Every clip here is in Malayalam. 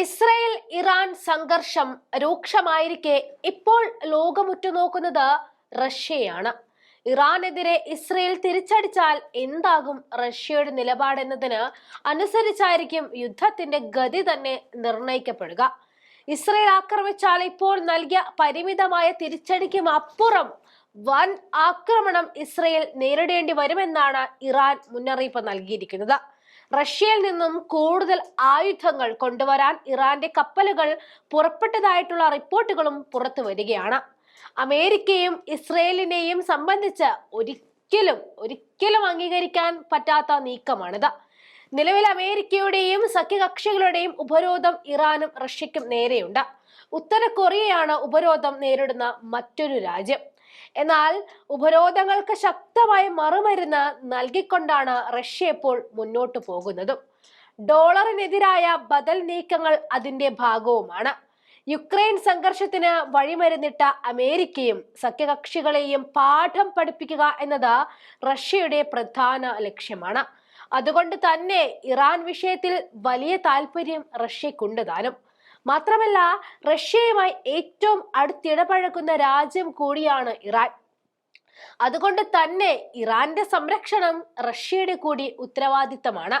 ഇസ്രയേൽ ഇറാൻ സംഘർഷം രൂക്ഷമായിരിക്കെ ഇപ്പോൾ ലോകമുറ്റുനോക്കുന്നത് റഷ്യയാണ്. ഇറാനെതിരെ ഇസ്രയേൽ തിരിച്ചടിച്ചാൽ എന്താകും റഷ്യയുടെ നിലപാടെന്നതിന് അനുസരിച്ചായിരിക്കും യുദ്ധത്തിന്റെ ഗതി തന്നെ നിർണയിക്കപ്പെടുക. ഇസ്രയേൽ ആക്രമിച്ചാൽ ഇപ്പോൾ നൽകിയ പരിമിതമായ തിരിച്ചടിക്കും അപ്പുറം വൻ ആക്രമണം ഇസ്രയേൽ നേരിടേണ്ടി വരുമെന്നാണ് ഇറാൻ മുന്നറിയിപ്പ് നൽകിയിരിക്കുന്നത്. റഷ്യയിൽ നിന്നും കൂടുതൽ ആയുധങ്ങൾ കൊണ്ടുവരാൻ ഇറാന്റെ കപ്പലുകൾ പുറപ്പെട്ടതായിട്ടുള്ള റിപ്പോർട്ടുകളും പുറത്തു വരികയാണ്. അമേരിക്കയും ഇസ്രയേലിനെയും സംബന്ധിച്ച് ഒരിക്കലും ഒരിക്കലും അംഗീകരിക്കാൻ പറ്റാത്ത നീക്കമാണിത്. നിലവിൽ അമേരിക്കയുടെയും സഖ്യകക്ഷികളുടെയും ഉപരോധം ഇറാനും റഷ്യക്കും നേരെയുണ്ട്. ഉത്തര കൊറിയയാണ് ഉപരോധം നേരിടുന്ന മറ്റൊരു രാജ്യം. എന്നാൽ ഉപരോധങ്ങൾക്ക് ശക്തമായ മറുമരുന്ന് നൽകിക്കൊണ്ടാണ് റഷ്യ ഇപ്പോൾ മുന്നോട്ടു പോകുന്നതും. ഡോളറിനെതിരായ ബദൽ നീക്കങ്ങൾ അതിന്റെ ഭാഗവുമാണ്. യുക്രൈൻ സംഘർഷത്തിന് വഴിമരുന്നിട്ട അമേരിക്കയും സഖ്യകക്ഷികളെയും പാഠം പഠിപ്പിക്കുക എന്നത് റഷ്യയുടെ പ്രധാന ലക്ഷ്യമാണ്. അതുകൊണ്ട് തന്നെ ഇറാൻ വിഷയത്തിൽ വലിയ താല്പര്യം റഷ്യക്കുണ്ട് താനും. മാത്രമല്ല റഷ്യയുമായി ഏറ്റവും അടുത്തിടപഴകുന്ന രാജ്യം കൂടിയാണ് ഇറാൻ. അതുകൊണ്ട് തന്നെ ഇറാന്റെ സംരക്ഷണം റഷ്യയുടെ കൂടി ഉത്തരവാദിത്തമാണ്.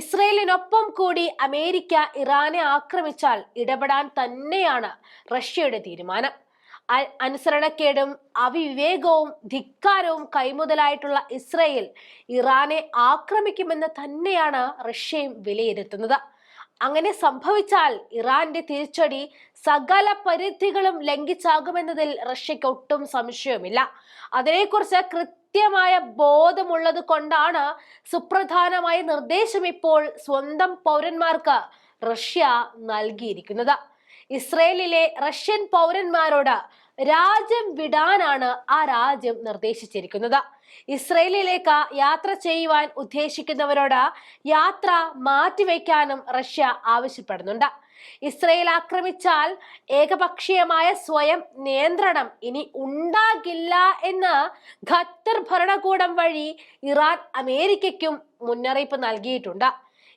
ഇസ്രയേലിനൊപ്പം കൂടി അമേരിക്ക ഇറാനെ ആക്രമിച്ചാൽ ഇടപെടാൻ തന്നെയാണ് റഷ്യയുടെ തീരുമാനം. അനുസരണക്കേടും അവിവേകവും ധിക്കാരവും കൈമുതലായിട്ടുള്ള ഇസ്രയേൽ ഇറാനെ ആക്രമിക്കുമെന്ന് തന്നെയാണ് റഷ്യയും വിലയിരുത്തുന്നത്. അങ്ങനെ സംഭവിച്ചാൽ ഇറാന്റെ തിരിച്ചടി സകല പരിധികളും ലംഘിച്ചാകുമെന്നതിൽ റഷ്യക്ക് ഒട്ടും സംശയമില്ല അതിനെക്കുറിച്ച് കൃത്യമായ ബോധമുള്ളത് കൊണ്ടാണ് സുപ്രധാനമായ നിർദ്ദേശം ഇപ്പോൾ സ്വന്തം പൗരന്മാർക്ക് റഷ്യ നൽകിയിരിക്കുന്നത്. ഇസ്രയേലിലെ റഷ്യൻ പൗരന്മാരോട് രാജ്യം വിടാനാണ് ആ രാജ്യം നിർദ്ദേശിച്ചിരിക്കുന്നത്. ഇസ്രയേലിലേക്ക് യാത്ര ചെയ്യുവാൻ ഉദ്ദേശിക്കുന്നവരോട് യാത്ര മാറ്റിവെക്കാനും റഷ്യ ആവശ്യപ്പെടുന്നുണ്ട്. ഇസ്രയേൽ ആക്രമിച്ചാൽ ഏകപക്ഷീയമായ സ്വയം നിയന്ത്രണം ഇനി ഉണ്ടാകില്ല എന്ന് ഖത്തർ ഭരണകൂടം വഴി ഇറാൻ അമേരിക്കയ്ക്കും മുന്നറിയിപ്പ് നൽകിയിട്ടുണ്ട്.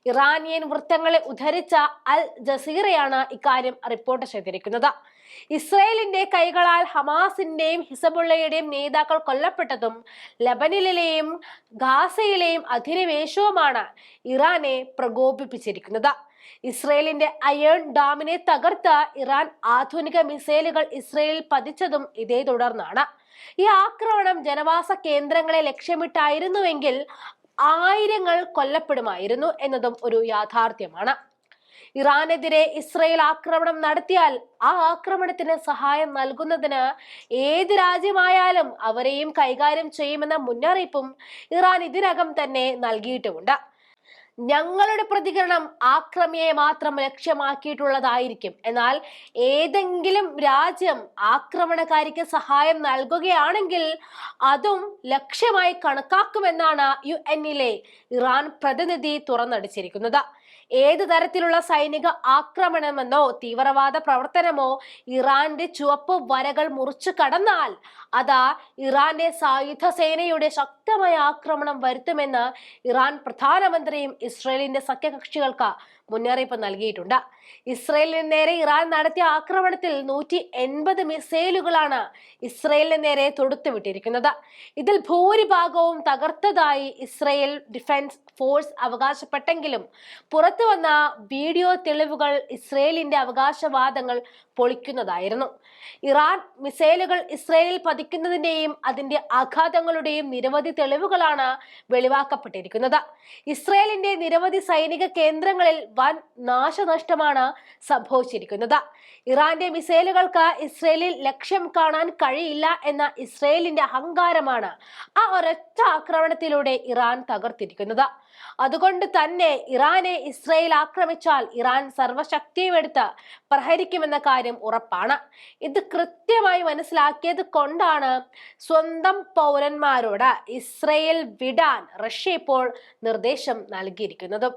ഇറാനിയൻ വൃത്തങ്ങളെ ഉദ്ധരിച്ച അൽ ജസീറയാണ് ഇക്കാര്യം റിപ്പോർട്ട് ചെയ്തിരിക്കുന്നത്. ഇസ്രയേലിന്റെ കൈകളാൽ ഹമാസിന്റെയും ഹിസബുള്ളയുടെയും നേതാക്കൾ കൊല്ലപ്പെട്ടതും ലബനിലെയും ഗാസയിലെയും അധിനിവേശവുമാണ് ഇറാനെ പ്രകോപിപ്പിച്ചിരിക്കുന്നത്. ഇസ്രയേലിന്റെ അയേൺ ഡാമിനെ തകർത്ത് ഇറാൻ ആധുനിക മിസൈലുകൾ ഇസ്രയേലിൽ പതിച്ചതും ഇതേ തുടർന്നാണ്. ഈ ആക്രമണം ജനവാസ കേന്ദ്രങ്ങളെ ലക്ഷ്യമിട്ടായിരുന്നുവെങ്കിൽ ആയിരങ്ങൾ കൊല്ലപ്പെടുമായിരുന്നു എന്നതും ഒരു യാഥാർത്ഥ്യമാണ്. ഇറാനെതിരെ ഇസ്രയേൽ ആക്രമണം നടത്തിയാൽ ആ ആക്രമണത്തിന് സഹായം നൽകുന്നതിന് ഏത് രാജ്യമായാലും അവരെയും കൈകാര്യം ചെയ്യുമെന്ന മുന്നറിയിപ്പും ഇറാൻ ഇതിനകം തന്നെ നൽകിയിട്ടുമുണ്ട്. ഞങ്ങളുടെ പ്രതികരണം ആക്രമിയെ മാത്രം ലക്ഷ്യമാക്കിയിട്ടുള്ളതായിരിക്കും. എന്നാൽ ഏതെങ്കിലും രാജ്യം ആക്രമണകാരിക്ക് സഹായം നൽകുകയാണെങ്കിൽ അതും ലക്ഷ്യമായി കണക്കാക്കുമെന്നാണ് യു എന്നിലെ ഇറാൻ പ്രതിനിധി തുറന്നടിച്ചിരിക്കുന്നത്. ഏത് തരത്തിലുള്ള സൈനിക ആക്രമണമെന്നോ തീവ്രവാദ പ്രവർത്തനമോ ഇറാന്റെ ചുവപ്പ് വരകൾ മുറിച്ചു കടന്നാൽ അതാ ഇറാന്റെ സായുധ സേനയുടെ ശക്തമായ ആക്രമണം വരുത്തുമെന്ന് ഇറാൻ പ്രധാനമന്ത്രിയും ഇസ്രയേലിന്റെ സഖ്യകക്ഷികൾക്ക് മുന്നറിയിപ്പ് നൽകിയിട്ടുണ്ട്. ഇസ്രയേലിന് നേരെ ഇറാൻ നടത്തിയ ആക്രമണത്തിൽ നൂറ്റി എൺപത് മിസൈലുകളാണ് ഇസ്രയേലിന് നേരെ തൊടുത്തുവിട്ടിരിക്കുന്നത് ഇതിൽ ഭൂരിഭാഗവും തകർത്തതായി ഇസ്രയേൽ ഡിഫൻസ് ഫോഴ്സ് അവകാശപ്പെട്ടെങ്കിലും പുറത്തു വന്ന വീഡിയോ തെളിവുകൾ ഇസ്രയേലിന്റെ അവകാശവാദങ്ങൾ പൊളിക്കുന്നതായിരുന്നു. ഇറാൻ മിസൈലുകൾ ഇസ്രയേലിൽ പതിക്കുന്നതിന്റെയും അതിന്റെ ആഘാതങ്ങളുടെയും നിരവധി തെളിവുകളാണ് വെളിവാക്കപ്പെട്ടിരിക്കുന്നത്. ഇസ്രയേലിന്റെ നിരവധി സൈനിക കേന്ദ്രങ്ങളിൽ വൻ നാശനഷ്ടമാണ് സംഭവിച്ചിരിക്കുന്നത്. ഇറാന്റെ മിസൈലുകൾക്ക് ഇസ്രയേലിൽ ലക്ഷ്യം കാണാൻ കഴിയില്ല എന്ന ഇസ്രയേലിന്റെ അഹങ്കാരമാണ് ആ ഒരൊറ്റ ആക്രമണത്തിലൂടെ ഇറാൻ തകർത്തിരിക്കുന്നത്. അതുകൊണ്ട് തന്നെ ഇറാനെ ഇസ്രയേൽ ആക്രമിച്ചാൽ ഇറാൻ സർവശക്തിയും എടുത്ത് പ്രഹരിക്കുമെന്ന കാര്യം ഉറപ്പാണ്. ഇത് കൃത്യമായി മനസ്സിലാക്കിയത് കൊണ്ടാണ് സ്വന്തം പൗരന്മാരോട് ഇസ്രയേൽ വിടാൻ റഷ്യ ഇപ്പോൾ നിർദ്ദേശം നൽകിയിരിക്കുന്നതും.